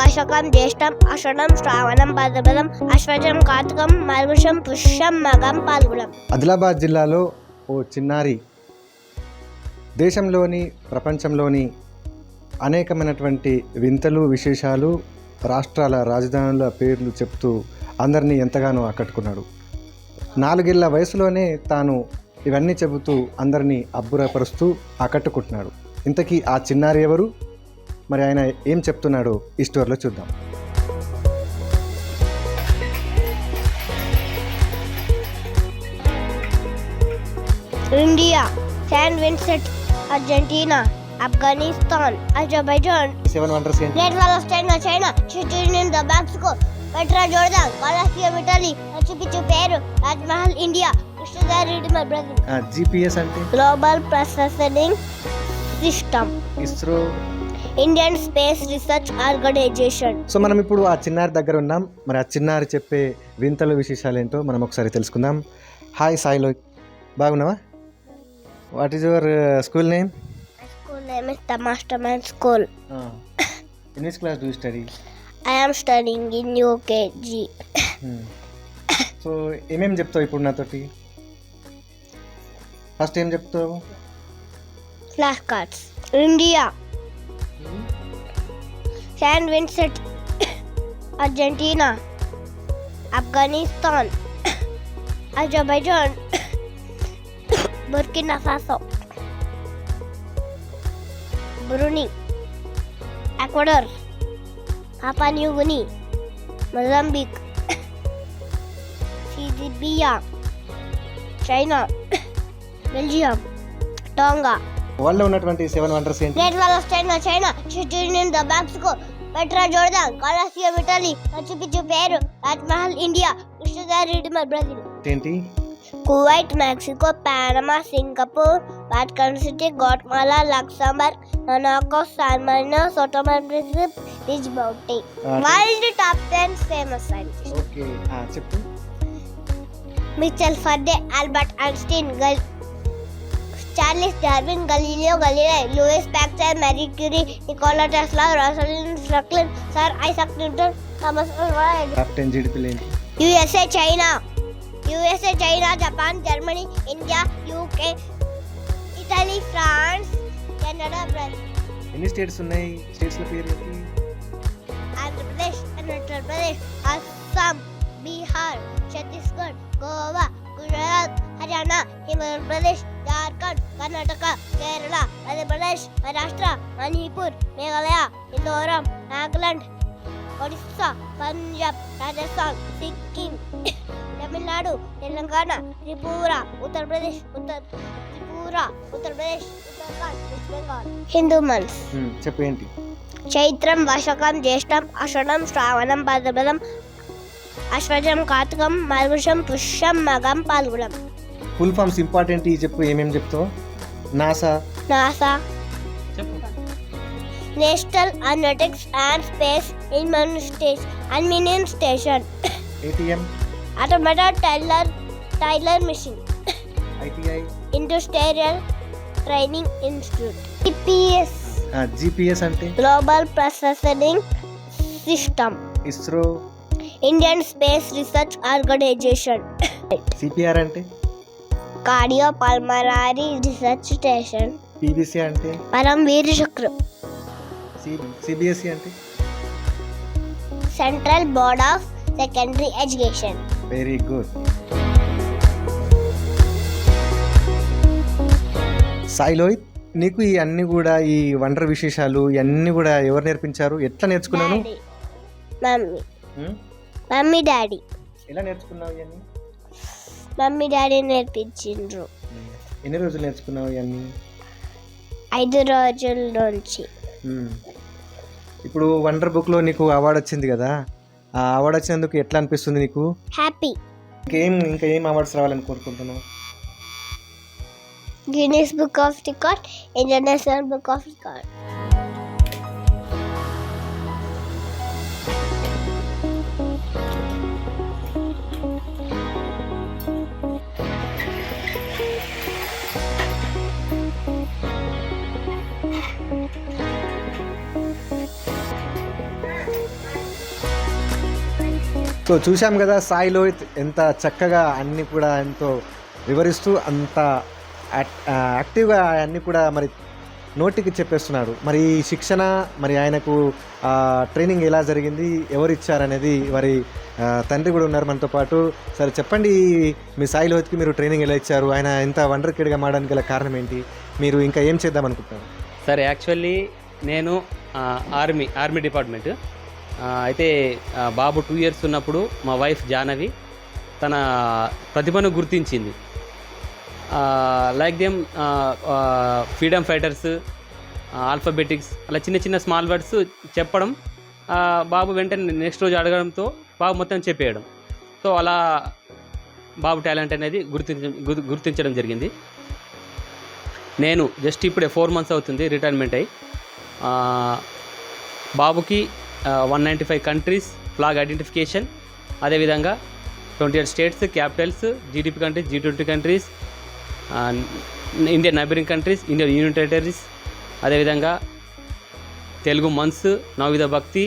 వర్షకం జ్యేష్టం అషణం శ్రావణం భద్రపదం అశ్వజం కార్తకం మరుగుషం పుష్యం మగం పాల్గొడం ఆదిలాబాద్ జిల్లాలో ఓ చిన్నారి దేశంలోని ప్రపంచంలోని అనేకమైనటువంటి వింతలు విశేషాలు రాష్ట్రాల రాజధానుల పేర్లు చెప్తూ అందరినీ ఎంతగానో ఆకట్టుకున్నాడు. నాలుగేళ్ళ వయసులోనే తాను ఇవన్నీ చెబుతూ అందరినీ అబ్బురపరుస్తూ ఆకట్టుకుంటున్నాడు. ఇంతకీ ఆ చిన్నారి ఎవరు? మరి ఆయన ఏం చెప్తున్నాడో ఈ స్టోర్లో చూద్దాం. India Saint Vincent Argentina Afghanistan Azerbaijan seven wonders great wall of China China the Mexico Petra Jordan Colosseum Italy Machu Picchu పేరు తాజ్మహల్ ఇండియా జిపిఎస్ అంటే? Global processing system ISRO Indian space research organisation so మనం ఇప్పుడు ఆ చిన్నారి దగ్గర ఉన్నాం. మరి ఆ చిన్నారి చెప్పే వింతలు విశేషాలు ఏంటో మనం ఒకసారి తెలుసుకుందాం. హాయ్ సాయిలో బాగున్నావా? What is your school name school name is the master man school in which class do study I am studying in UKG so ఏమేమి చెప్తావు ఇప్పుడు నాతోటి? ఫస్ట్ ఏం చెప్తావు? Flash cards India Saint Vincent Argentina Afghanistan Azerbaijan Burkina Faso Brunei Ecuador Papua New Guinea Mozambique సిజిబియా China Belgium Tonga వరల్డ్లో ఉన్నటువంటి seven wonders ఏంటి? Great wall of China China Chichen the Mexico Petra Jordan Colosseum Italy Machu Picchu పేరు Taj Mahal India కృష్ణదారి Brazil ఏంటి Kuwait Mexico Panama Singapore Vatican City Guatemala Luxembourg Monaco San Marino Sao Tome Principe Djibouti Ah, world top ten famous scientist okay చెప్పు Michael Faraday Albert Einstein గల్ Charles Darwin Galileo Galilei Louis Pasteur Marie Curie Nikola Tesla Rosalind Franklin sir Isaac Newton Thomas Alva top ten GDP ఏంటి USA China USA China Japan Germany India UK Italy France Canada Brazil ఎన్ని states ఉన్నాయి స్టేట్స్ల పేరు ఏంటి Andhra Pradesh Arunachal Pradesh Assam Bihar Chhattisgarh Goa Gujarat Haryana Himachal Pradesh Jharkhand Karnataka Kerala Madhya Pradesh Maharashtra Manipur Meghalaya Mizoram Nagaland Odisha Punjab Rajasthan Sikkim Tamil Nadu Telangana Tripura Uttar Pradesh Uttar Tripura Uttar Pradesh Uttarakhand West Bengal Hindu months చెప్పు ఏంటి? చైత్రం వర్షకం జ్యేష్టం అషడం శ్రావణం భద్రపదం అశ్వజం కార్తకం మరుగుషం పుష్యం మగం పాల్గొడం ఫుల్ ఫామ్స్ ఇంపార్టెంట్ ఈ చెప్పు ఏమేమి చెప్తావు? NASA. NASA. National aeronautics and space administration అన్మినియన్ station ATM. Automated teller teller machine. ITI. Industrial training institute. CPS GPS అంటే? Global processing system. ISRO. Indian space research organisation. CPR అంటే? Cardio pulmonary research station. PBC అంటే? పరమవీర్ చక్రం CBSE అంటే? Central board of secondary education very good Sai Lohit నీకు ఈ అన్ని కూడా ఈ వండర్ విశేషాలు ఇవన్నీ కూడా ఎవరు నేర్పించారు? ఎట్లా నేర్చుకున్నాను మమ్మీ? మమ్మీ డాడీ ఎలా నేర్చుకున్నావు ఇవన్నీ? మమ్మీ డాడీ నేర్పించిండ్రు. ఎన్ని రోజులు నేర్చుకున్నావు ఇవన్నీ? ఐదు రోజుల నుంచి. ఇప్పుడు వండర్ బుక్లో నీకు అవార్డు వచ్చింది కదా ఆ అవార్డు వచ్చినందుకు ఎట్లా అనిపిస్తుంది నీకు? హ్యాపీ ఇంకేం ఇంకా ఏం అవార్డ్స్ రావాలని కోరుకుంటున్నావు? Guinness book of record international book of record so చూసాం కదా సాయి లోహిత్ ఎంత చక్కగా అన్ని కూడా ఎంతో వివరిస్తూ అంత యాక్- యాక్టివ్గా అన్నీ కూడా మరి నోటికి చెప్పేస్తున్నాడు. మరి ఈ శిక్షణ మరి ఆయనకు ట్రైనింగ్ ఎలా జరిగింది ఎవరు ఇచ్చారనేది వారి తండ్రి కూడా ఉన్నారు మనతో పాటు. సరే చెప్పండి మీ సాయి లోహిత్కి మీరు ట్రైనింగ్ ఎలా ఇచ్చారు? ఆయన ఇంత వండర్ కిడ్గా మారడానికి గల కారణం ఏంటి మీరు ఇంకా ఏం చేద్దాం అనుకుంటున్నారు? సార్ యాక్చువల్లీ నేను ఆర్మీ ఆర్మీ డిపార్ట్మెంట్. అయితే బాబు టూ ఇయర్స్ ఉన్నప్పుడు మా వైఫ్ జానవి తన ప్రతిభను గుర్తించింది. Like them freedom fighters alphabetics అలా చిన్న చిన్న స్మాల్ వర్డ్స్ చెప్పడం బాబు వెంటనే నెక్స్ట్ రోజు అడగడంతో బాబు మొత్తం చెప్పేయడం. సో అలా బాబు టాలెంట్ అనేది గుర్తించ గుర్తించడం జరిగింది. నేను జస్ట్ ఇప్పుడే ఫోర్ మంత్స్ అవుతుంది రిటైర్మెంట్ అయ్యి. బాబుకి one ninety five countries flag identification అదేవిధంగా twenty eight states capitals GDP countries G twenty countries Indian neighbouring countries Indian union territories అదేవిధంగా తెలుగు మన్స్ నవవిధ భక్తి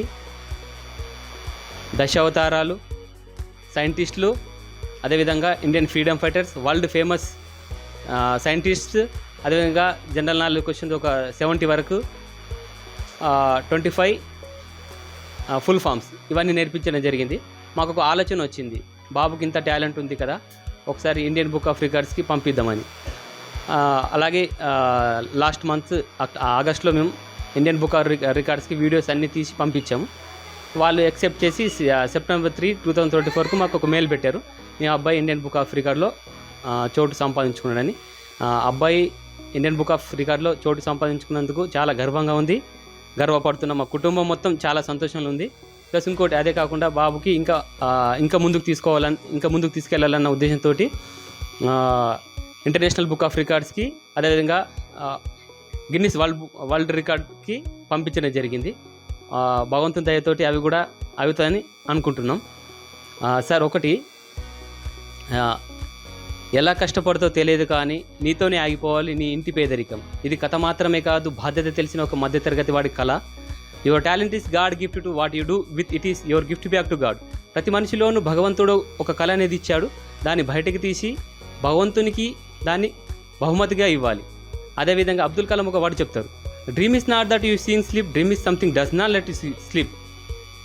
దశావతారాలు సైంటిస్టులు. అదేవిధంగా Indian freedom fighters world famous scientist అదేవిధంగా జనరల్ నాలెడ్జ్ క్వశ్చన్స్ ఒక seventy వరకు. ట్వంటీ ఫైవ్ ఫుల్ ఫామ్స్ ఇవన్నీ నేర్పించడం జరిగింది. మాకు ఒక ఆలోచన వచ్చింది. బాబుకి ఇంత టాలెంట్ ఉంది కదా ఒకసారి ఇండియన్ బుక్ ఆఫ్ రికార్డ్స్కి పంపిద్దామని. అలాగే లాస్ట్ మంత్ ఆగస్ట్లో మేము ఇండియన్ బుక్ ఆఫ్ రికార్డ్స్కి వీడియోస్ అన్నీ తీసి పంపించాము. వాళ్ళు యాక్సెప్ట్ చేసి September three two thousand twenty ఫోర్కు మాకు ఒక మెయిల్ పెట్టారు. మీ అబ్బాయి ఇండియన్ బుక్ ఆఫ్ రికార్డ్లో చోటు సంపాదించుకున్నాడని. అబ్బాయి ఇండియన్ బుక్ ఆఫ్ రికార్డ్లో చోటు సంపాదించుకున్నందుకు చాలా గర్వంగా ఉంది. గర్వపడుతున్న. మా కుటుంబం మొత్తం చాలా సంతోషంలో ఉంది. ప్లస్ ఇంకోటి అదే కాకుండా బాబుకి ఇంకా ఇంకా ముందుకు తీసుకోవాలని ఇంకా ముందుకు తీసుకెళ్ళాలన్న ఉద్దేశంతో ఇంటర్నేషనల్ బుక్ ఆఫ్ రికార్డ్స్కి అదేవిధంగా గిన్నిస్ వరల్డ్ వరల్డ్ రికార్డ్కి పంపించడం జరిగింది. భగవంతుని దయతోటి అవి కూడా అవుతాయని అనుకుంటున్నాం. సార్ ఒకటి ఎలా కష్టపడుతో తెలియదు కానీ నీతోనే ఆగిపోవాలి నీ ఇంటి పేదరికం. ఇది కథ మాత్రమే కాదు బాధ్యత తెలిసిన ఒక మధ్యతరగతి వాడి కళ. Your talent is God gift to what you do with it is your gift back to God ప్రతి మనిషిలోనూ భగవంతుడు ఒక కళ అనేది ఇచ్చాడు. దాన్ని బయటకు తీసి భగవంతునికి దాన్ని బహుమతిగా ఇవ్వాలి. అదేవిధంగా అబ్దుల్ కలాం ఒక వాడు చెప్తారు. Dream is not that you seen sleep dream is something does not let you sleep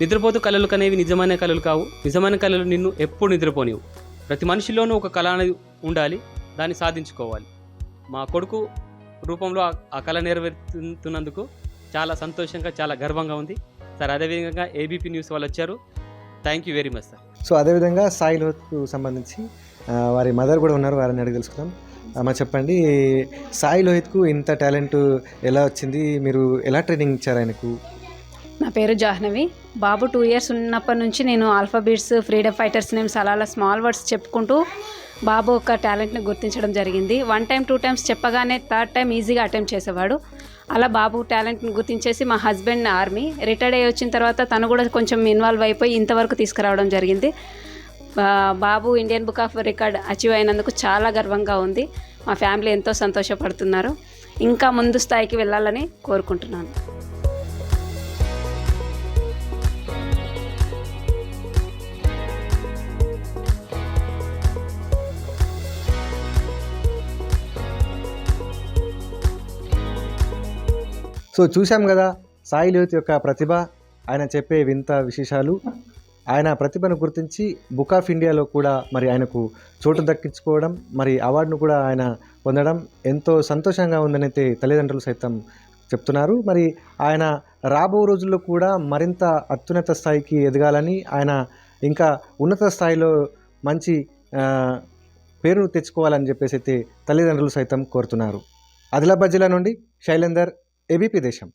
నిద్రపోతూ కళలు కనేవి నిజమైన కళలు కావు. నిజమైన కళలు నిన్ను ఎప్పుడు నిద్రపోనివు ప్రతి మనిషిలోనూ ఒక కళ అనేది ఉండాలి దాన్ని సాధించుకోవాలి. మా కొడుకు రూపంలో ఆ- కళ నెరవేరుతున్నందుకు చాలా సంతోషంగా చాలా గర్వంగా ఉంది. సార్ అదేవిధంగా ఏబీపీ న్యూస్ వాళ్ళు వచ్చారు. Thank you very much sir so అదేవిధంగా సాయి లోహిత్కు సంబంధించి వారి మదర్ కూడా ఉన్నారు. వారిని అడిగి తెలుసుకుందాం. అమ్మ చెప్పండి సాయి లోహిత్కు ఇంత టాలెంట్ ఎలా వచ్చింది? మీరు ఎలా ట్రైనింగ్ ఇచ్చారు ఆయనకు? నా పేరు జాహ్నవి. బాబు టూ ఇయర్స్ ఉన్నప్పటి నుంచి నేను ఆల్ఫాబీట్స్ ఫ్రీడమ్ ఫైటర్స్ నేమ్స్ అలా అలా స్మాల్ వర్డ్స్ చెప్పుకుంటూ బాబు ఒక టాలెంట్ని గుర్తించడం జరిగింది. వన్ టైం టూ టైమ్స్ చెప్పగానే థర్డ్ టైం ఈజీగా అటెంప్ట్ చేసేవాడు. అలా బాబు టాలెంట్ని గుర్తించేసి మా హస్బెండ్ ఆర్మీ రిటైర్డ్ అయ్యి వచ్చిన తర్వాత తను కూడా కొంచెం ఇన్వాల్వ్ అయిపోయి ఇంతవరకు తీసుకురావడం జరిగింది. బాబు Indian book of record achieve అయినందుకు చాలా గర్వంగా ఉంది. మా ఫ్యామిలీ ఎంతో సంతోషపడుతున్నారు. ఇంకా ముందు స్థాయికి వెళ్ళాలని కోరుకుంటున్నాను. సో చూశాం కదా సాయి లోహిత్ యొక్క ప్రతిభ ఆయన చెప్పే వింత విశేషాలు. ఆయన ప్రతిభను గుర్తించి బుక్ ఆఫ్ ఇండియాలో కూడా మరి ఆయనకు చోటు దక్కించుకోవడం మరి అవార్డును కూడా ఆయన పొందడం ఎంతో సంతోషంగా ఉందనైతే తల్లిదండ్రులు సైతం చెప్తున్నారు. మరి ఆయన రాబో రోజుల్లో కూడా మరింత అత్యున్నత స్థాయికి ఎదగాలని ఆయన ఇంకా ఉన్నత స్థాయిలో మంచి పేరు తెచ్చుకోవాలని చెప్పేసి అయితే తల్లిదండ్రులు సైతం కోరుతున్నారు. ఆదిలాబాద్ జిల్లా నుండి శైలేందర్ ఏబీపీ దేశం